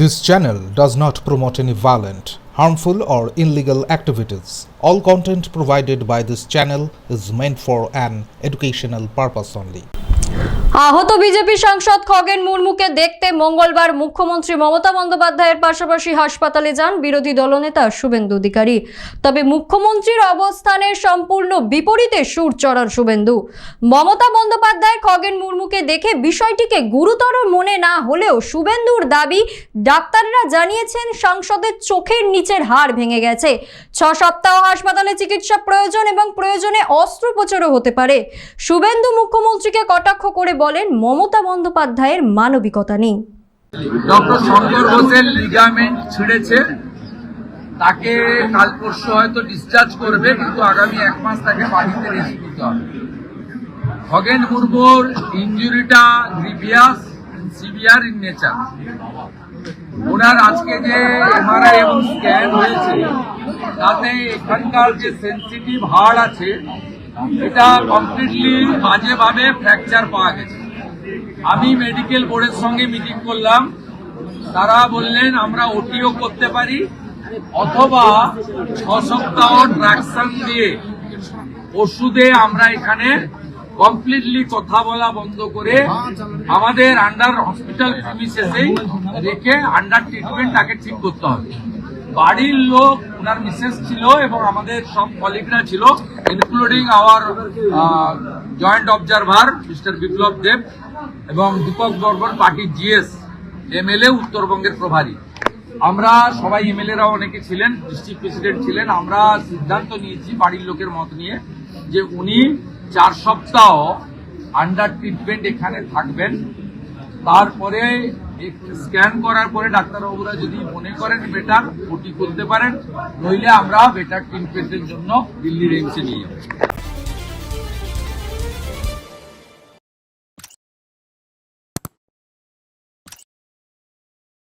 This channel does not promote any violent, harmful, or illegal activities. All content provided by this channel is meant for an educational purpose only. আহত BJP সাংসদ খগেন মুর্মুকে দেখতে মঙ্গলবার মুখ্যমন্ত্রী মমতা বন্দ্যোপাধ্যায়ের পাশাপাশি হাসপাতালে যান বিরোধী দলনেতা শুভেন্দু অধিকারী তবে মুখ্যমন্ত্রীর অবস্থানের সম্পূর্ণ বিপরীতে সুর চড়ার শুভেন্দু মমতা খগেন মুর্মুকে দেখে বিষয়টিকে গুরুতর মনে না হলেও শুভেন্দুর দাবি, ডাক্তাররা জানিয়েছেন সাংসদের চোখের নিচের হাড় ভেঙে গেছে। ছ সপ্তাহ হাসপাতালে চিকিৎসা প্রয়োজন এবং প্রয়োজনে অস্ত্রোপচারও হতে পারে। শুভেন্দু মুখ্যমন্ত্রীকে কটাক্ষ করে বলেন, মমতা বন্দ্যোপাধ্যায়ের মানবিকতা নেই। তাকে কাল পরশু হয়তো ডিসচার্জ করবে, কিন্তু আগামী এক মাস তাকে বাড়িতে রেখে দিতে হবে। খগেন মুর্মুর ইঞ্জুরিটা গ্রিভিয়াস সিভিয়ার ইন নেচার ওনার আজকে যে এমআরআই এবং স্ক্যান হয়েছে, তাতে এখানকার যে সেন্সিটিভ হাড় আছে, এটা কমপ্লিটলি বাজেভাবে ফ্র্যাকচার পাওয়া গেছে। আমি মেডিকেল বোর্ডের সঙ্গে মিটিং করলাম। তারা বললেন, আমরা ওটিও করতে পারি অথবা ছ সপ্তাহ ট্রাকশন দিয়ে ওষুধে আমরা এখানে কমপ্লিটলি কথা বলা বন্ধ করে আমাদের আন্ডার হসপিটাল রেখে আন্ডার ট্রিটমেন্ট তাকে ঠিক করতে হবে। বাড়ির লোক ওনার মিসেস ছিল এবং আমাদের সব কলিগরা ছিল including our joint observer mister Biplab Deb এবং দীপক বর্মন পার্টির জিএস এমএলএ উত্তরবঙ্গের প্রভারী। আমরা সবাই এমএলএরা অনেকে ছিলেন ডিস্ট্রিক্ট প্রেসিডেন্ট ছিলেন। আমরা সিদ্ধান্ত নিয়েছি বাড়ির লোকের মত নিয়ে যে উনি চার সপ্তাহ আন্ডার ট্রিটমেন্ট এখানে থাকবেন। তারপরে স্ক্যান করার পরে ডাক্তারবাবুরা যদি মনে করেন বেটার ওটি করতে পারেন, নইলে আমরা বেটার ট্রিটমেন্টের জন্য দিল্লির এইমসে নিয়ে যাব।